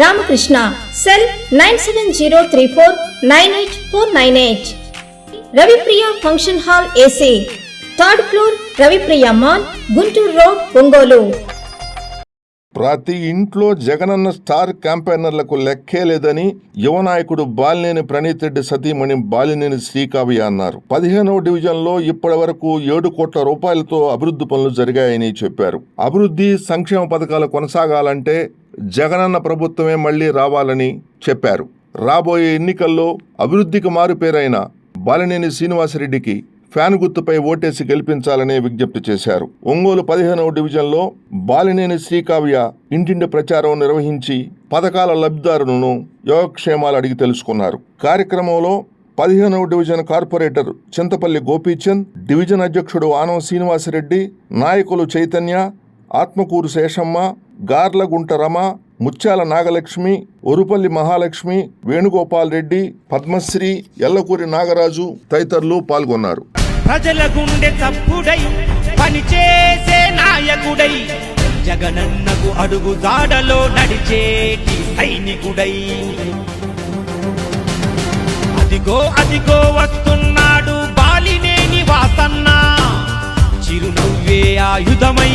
Ramakrishna cell nine seven zero three four nine eight four nine eight. Ravipriya function hall AC third floor Ravipriya mall Guntur road Ongole. ప్రతి ఇంట్లో Jagananna star క్యాంపెయినర్లకు లెక్కే లేదని యువ నాయకుడు బాలినేని ప్రణీత్ రెడ్డి సతీమణి బాలినేని శ్రీకావ్య అన్నారు. పదిహేనవ డివిజన్లో ఇప్పటి వరకు ఏడు కోట్ల రూపాయలతో అభివృద్ధి పనులు జరిగాయని చెప్పారు. అభివృద్ధి సంక్షేమ పథకాలు కొనసాగాలంటే జగనన్న ప్రభుత్వమే మళ్ళీ రావాలని చెప్పారు. రాబోయే ఎన్నికల్లో అభివృద్ధికి మారుపేరైన బాలినేని శ్రీనివాసరెడ్డికి ఫ్యాన్ గుర్తుపై ఓటేసి గెలిపించాలని విజ్ఞప్తి చేశారు. ఒంగోలు పదిహేనవ డివిజన్లో బాలినేని శ్రీకావ్య ఇంటింటి ప్రచారం నిర్వహించి పథకాల లబ్ధిదారులను యోగక్షేమాలు అడిగి తెలుసుకున్నారు. కార్యక్రమంలో పదిహేనవ division corporator Chintapalli Gopichand division అధ్యక్షుడు ఆనం శ్రీనివాసరెడ్డి నాయకులు చైతన్య ఆత్మకూరు శేషమ్మ గార్లగుంట రమ ముత్యాల నాగలక్ష్మి ఒరుపల్లి మహాలక్ష్మి వేణుగోపాల్ రెడ్డి పద్మశ్రీ ఎల్లకూరి నాగరాజు తదితరులు పాల్గొన్నారు. ప్రజల గుండె చప్పుడై పనిచేసే నాయకుడై జగనన్నకు అడుగు దాడలో నడిచేటి సైనికుడై. అదిగో అదిగో వస్తున్నాడు బాలినేని వాసన్న. చిరునవ్వే ఆయుధమై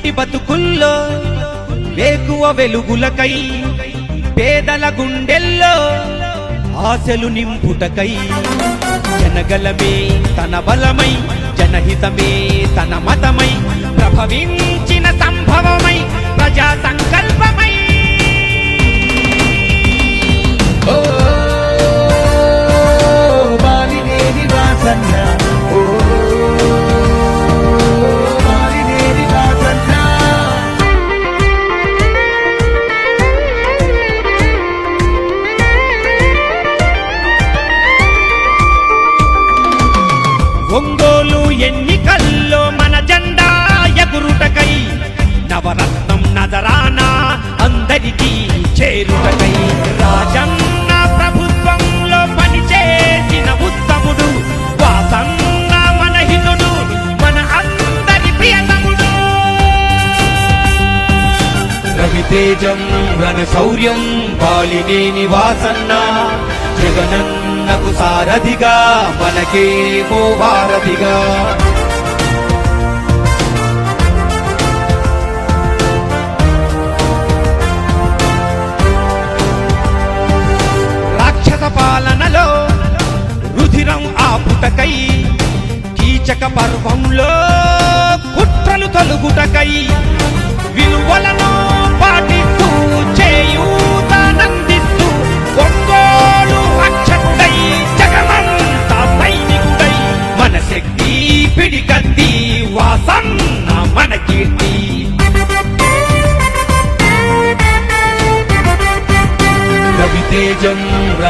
చీకటి బతుకుల్లో వేకువ వెలుగులకై పేదల గుండెల్లో ఆశలు నింపుటకై జనగలమే తన బలమై జనహితమే తన మతమై ప్రభవించ ఒంగోలు ఎన్నికల్లో మన జెండా ఎగురుటకై నవరత్నం నజరానా అందరికీ చేరుటకై. రాజన్న ప్రభుత్వంలో పనిచేసిన ఉత్తముడు వాసన్న మన హితుడు మన అందరి ప్రియతముడు. రవితేజం రణ శౌర్యం బాలినేని వాసన్న మనకు సారథిగా మనకేమో భారతిగా. రాక్షస పాలనలో రుధిరం ఆపుటకై కీచక పర్వంలో కుట్రలు తొలుగుటకై విలువలను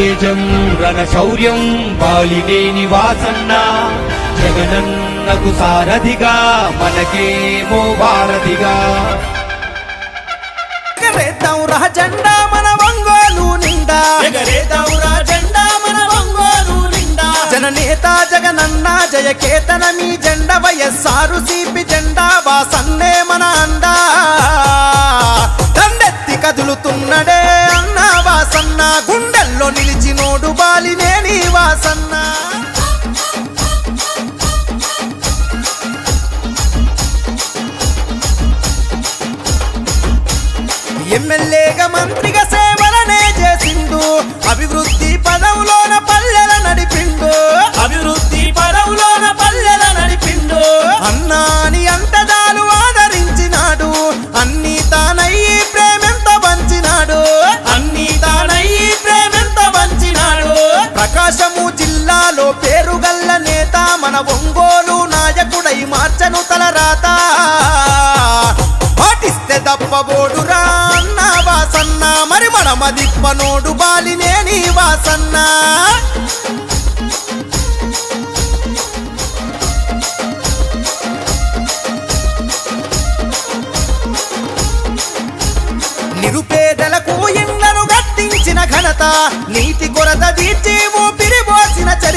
రవితేజం రణ శౌర్యం బాలినేని వాసన్న జగనన్నకు సారథిగా మనకేమో వారధిగా ఎగరేద్దాం మన ఒంగోలు నిండా. ఎగరేద్దాం మన ఒంగోలు నిండా. జననేత జగనన్న జయకేతన మీ జెండ వైఎస్ఆరు సిపి జెండా వాసన్నే మన దిప్పనోడు బాలినేని వాసన్న. నిరుపేదలకు ఇళ్ళను గట్టించిన ఘనత నీటి కొరత తీర్చి